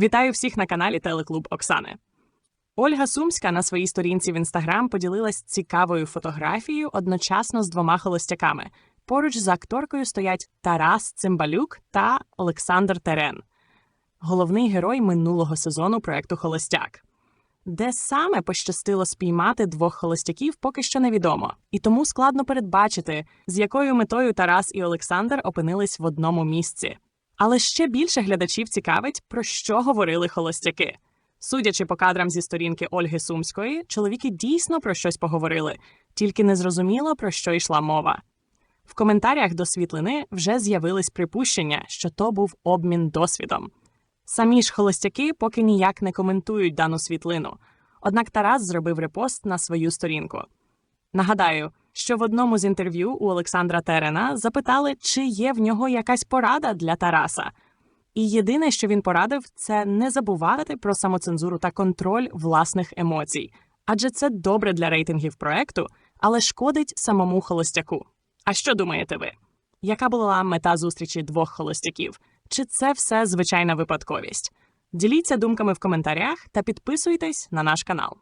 Вітаю всіх на каналі Телеклуб Оксани. Ольга Сумська на своїй сторінці в інстаграм поділилась цікавою фотографією одночасно з двома холостяками. Поруч з акторкою стоять Тарас Цимбалюк та Олександр Терен, головний герой минулого сезону проекту Холостяк. Де саме пощастило спіймати двох холостяків, поки що невідомо, і тому складно передбачити, з якою метою Тарас і Олександр опинились в одному місці. Але ще більше глядачів цікавить, про що говорили холостяки. Судячи по кадрам зі сторінки Ольги Сумської, чоловіки дійсно про щось поговорили, тільки не зрозуміло, про що йшла мова. В коментарях до світлини вже з'явились припущення, що то був обмін досвідом. Самі ж холостяки поки ніяк не коментують дану світлину. Однак Тарас зробив репост на свою сторінку. Нагадаю, що в одному з інтерв'ю у Олександра Терена запитали, чи є в нього якась порада для Тараса. І єдине, що він порадив, це не забувати про самоцензуру та контроль власних емоцій, адже це добре для рейтингів проекту, але шкодить самому холостяку. А що думаєте ви? Яка була мета зустрічі двох холостяків? Чи це все звичайна випадковість? Діліться думками в коментарях та підписуйтесь на наш канал.